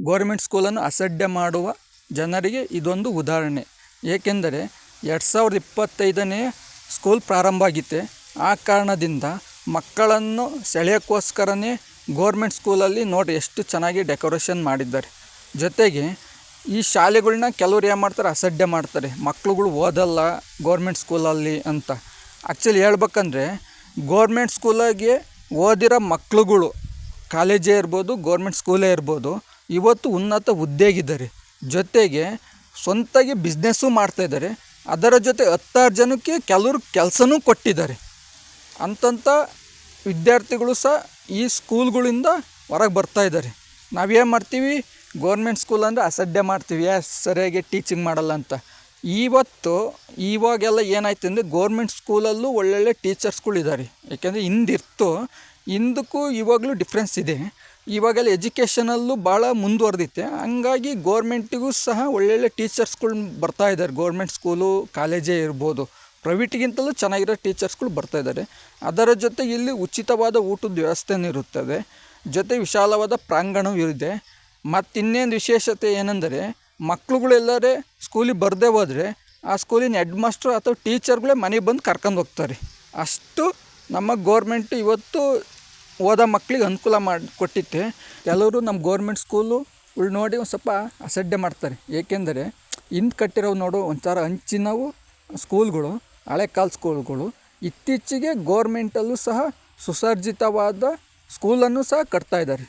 Government ಸ್ಕೂಲನ್ನು ಅಸಡ್ಡೆ ಮಾಡುವ ಜನರಿಗೆ ಇದೊಂದು ಉದಾಹರಣೆ. ಏಕೆಂದರೆ ಎರಡು ಸಾವಿರದ ಇಪ್ಪತ್ತೈದನೇ ಸ್ಕೂಲ್ ಪ್ರಾರಂಭ ಆಗಿತ್ತೆ. ಆ ಕಾರಣದಿಂದ ಮಕ್ಕಳನ್ನು ಸೆಳೆಯೋಕ್ಕೋಸ್ಕರನೇ ಗೋರ್ಮೆಂಟ್ ಸ್ಕೂಲಲ್ಲಿ ನೋಡಿ ಎಷ್ಟು ಚೆನ್ನಾಗಿ ಡೆಕೋರೇಷನ್ ಮಾಡಿದ್ದಾರೆ. ಜೊತೆಗೆ ಈ ಶಾಲೆಗಳನ್ನ ಕೆಲವ್ರು ಏನು ಮಾಡ್ತಾರೆ? ಅಸಡ್ಡೆ ಮಾಡ್ತಾರೆ. ಮಕ್ಳುಗಳು ಓದಲ್ಲ ಗೋರ್ಮೆಂಟ್ ಸ್ಕೂಲಲ್ಲಿ ಅಂತ. ಆ್ಯಕ್ಚುಲಿ ಹೇಳ್ಬೇಕಂದ್ರೆ ಗೋರ್ಮೆಂಟ್ ಸ್ಕೂಲಾಗೆ ಓದಿರೋ ಮಕ್ಳುಗಳು ಕಾಲೇಜೇ ಇರ್ಬೋದು, ಗೋರ್ಮೆಂಟ್ ಸ್ಕೂಲೇ ಇರ್ಬೋದು ಇವತ್ತು ಉನ್ನತ ಹುದ್ದೆಗಿದ್ದಾರೆ. ಜೊತೆಗೆ ಸ್ವಂತಾಗಿ ಬಿಸ್ನೆಸ್ಸು ಮಾಡ್ತಾಯಿದ್ದಾರೆ ಅದರ ಜೊತೆ ಹತ್ತಾರು ಜನಕ್ಕೆ ಕೆಲವರು ಕೆಲಸನೂ ಕೊಟ್ಟಿದ್ದಾರೆ. ಅಂತಂಥ ವಿದ್ಯಾರ್ಥಿಗಳು ಸಹ ಈ ಸ್ಕೂಲ್ಗಳಿಂದ ಹೊರಗೆ ಬರ್ತಾ ಇದ್ದಾರೆ. ನಾವೇನು ಮಾಡ್ತೀವಿ? ಗೋರ್ಮೆಂಟ್ ಸ್ಕೂಲ್ ಅಂದರೆ ಅಸಡ್ಡೆ ಮಾಡ್ತೀವಿ. ಯಾ ಸರಿಯಾಗಿ ಟೀಚಿಂಗ್ ಮಾಡಲ್ಲ ಅಂತ. ಇವತ್ತು ಇವಾಗೆಲ್ಲ ಏನಾಯ್ತು ಅಂದರೆ ಗೋರ್ಮೆಂಟ್ ಸ್ಕೂಲಲ್ಲೂ ಒಳ್ಳೊಳ್ಳೆ ಟೀಚರ್ಸ್ಗಳಿದ್ದಾರೆ ಯಾಕೆಂದರೆ ಹಿಂದಿತ್ತು ಹಿಂದಕ್ಕೂ ಇವಾಗಲೂ ಡಿಫ್ರೆನ್ಸ್ ಇದೆ. ಇವಾಗೆಲ್ಲ ಎಜುಕೇಷನಲ್ಲೂ ಭಾಳ ಮುಂದುವರೆದಿತ್ತೆ. ಹಂಗಾಗಿ ಗೋರ್ಮೆಂಟಿಗೂ ಸಹ ಒಳ್ಳೊಳ್ಳೆ ಟೀಚರ್ಸ್ಗಳು ಬರ್ತಾ ಇದ್ದಾರೆ. ಗೋರ್ಮೆಂಟ್ ಸ್ಕೂಲು ಕಾಲೇಜೇ ಇರ್ಬೋದು. ಪ್ರೈವೇಟಿಗಿಂತಲೂ ಚೆನ್ನಾಗಿರೋ ಟೀಚರ್ಸ್ಗಳು ಬರ್ತಾ ಇದ್ದಾರೆ. ಅದರ ಜೊತೆ ಇಲ್ಲಿ ಉಚಿತವಾದ ಊಟದ ವ್ಯವಸ್ಥೆನೂ ಇರುತ್ತದೆ. ಜೊತೆ ವಿಶಾಲವಾದ ಪ್ರಾಂಗಣವೂ ಇದೆ. ಮತ್ತು ಇನ್ನೇನು ವಿಶೇಷತೆ ಏನೆಂದರೆ ಮಕ್ಕಳುಗಳೆಲ್ಲರೇ ಸ್ಕೂಲಿಗೆ ಬರದೇ ಹೋದರೆ ಆ ಸ್ಕೂಲಿನ ಹೆಡ್ ಮಾಸ್ಟ್ರು ಅಥವಾ ಟೀಚರ್ಗಳೇ ಮನೆಗೆ ಬಂದು ಕರ್ಕೊಂಡು ಹೋಗ್ತಾರೆ. ಅಷ್ಟು ನಮ್ಮ ಗೋರ್ಮೆಂಟ್ ಇವತ್ತು ಓದೋ ಮಕ್ಕಳಿಗೆ ಅನುಕೂಲ ಮಾಡಿ ಕೊಟ್ಟಿತ್ತೆ. ಕೆಲವರು ನಮ್ಮ ಗೋರ್ಮೆಂಟ್ ಸ್ಕೂಲು ಉಳ್ ನೋಡಿ ಒಂದು ಸ್ವಲ್ಪ ಅಸಡ್ಡೆ ಮಾಡ್ತಾರೆ. ಏಕೆಂದರೆ ಹಿಂದೆ ಕಟ್ಟಿರೋ ನೋಡು ಒಂಥರ ಹಂಚಿನವು ಸ್ಕೂಲ್ಗಳು ಹಳೆ ಕಾಲ ಸ್ಕೂಲ್ಗಳು ಇತ್ತೀಚೆಗೆ ಗೋರ್ಮೆಂಟಲ್ಲೂ ಸಹ ಸುಸರ್ಜಿತವಾದ ಸ್ಕೂಲನ್ನು ಸಹ ಕಟ್ತಾ ಇದ್ದಾರೆ